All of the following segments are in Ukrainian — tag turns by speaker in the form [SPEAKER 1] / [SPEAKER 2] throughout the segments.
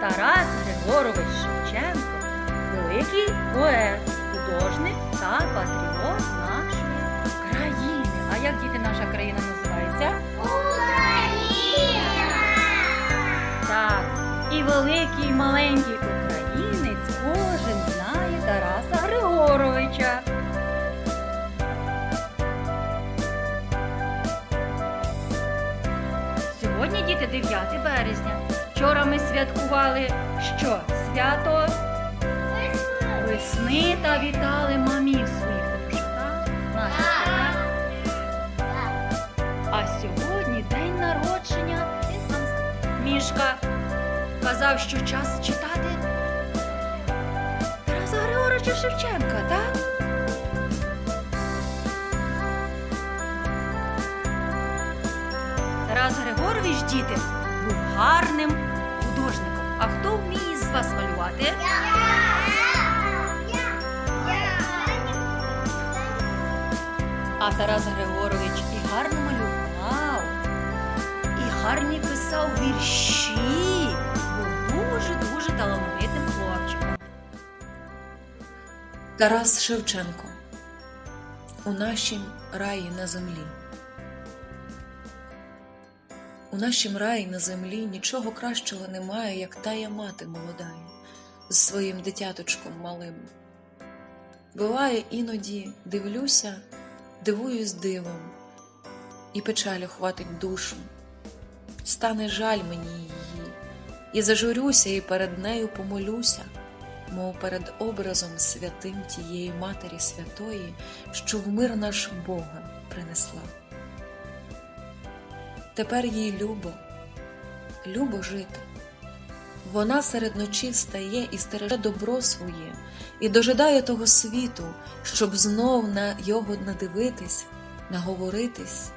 [SPEAKER 1] Тарас Григорович Шевченко великий поет, художник та патріот нашої країни. А як діти наша країна називається? Так, і великий, і маленький українець кожен знає Тараса Григоровича. Сьогодні діти 9 березня. Вчора ми святкували що? Свято весни та вітали мамів своїх. Так? А сьогодні день народження. Мішка казав, що час читати Тараса Григоровича Шевченка, так? Тарас Григорович, діти, був гарним художником. А хто вміє з вас малювати? А Тарас Григорович і гарно малював, і гарні писав вірші. Був дуже-дуже талановитим хлопчиком.
[SPEAKER 2] Тарас Шевченко у нашім раї на землі. У нашім раї на землі нічого кращого немає, як тая мати молодая з своїм дитяточком малим. Буває, іноді дивлюся, дивуюсь дивом, і печаль охватить душу. Стане жаль мені її, і зажурюся, і перед нею помолюся мов перед образом святим тієї Матері Святої, що в мир наш Бога принесла. Тепер їй любо, любо жити. Вона серед ночі встає і стереже добро своє, і дожидає того світу, щоб знов на його надивитись, наговоритись.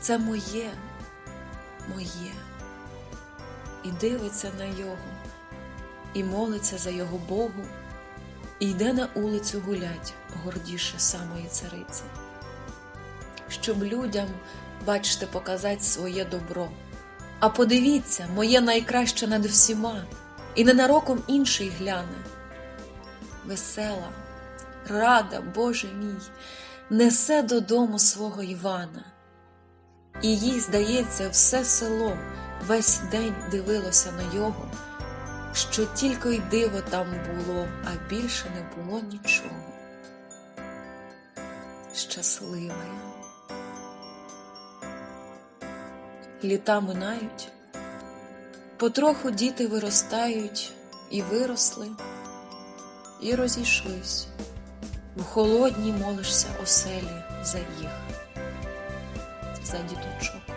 [SPEAKER 2] Це моє, моє, і дивиться на його і молиться за його Богу, і йде на улицю гулять гордіше самої цариці, щоб людям, бачте, показати своє добро. А подивіться, моє найкраще над всіма, і ненароком інший гляне. Весела, рада, Боже мій, несе додому свого Івана, і їй, здається, все село весь день дивилося на його що тільки й диво там було, а більше не було нічого. Щаслива. Літа минають, потроху діти виростають і виросли, і розійшлись. В холодній молишся оселі за їх, за діточок.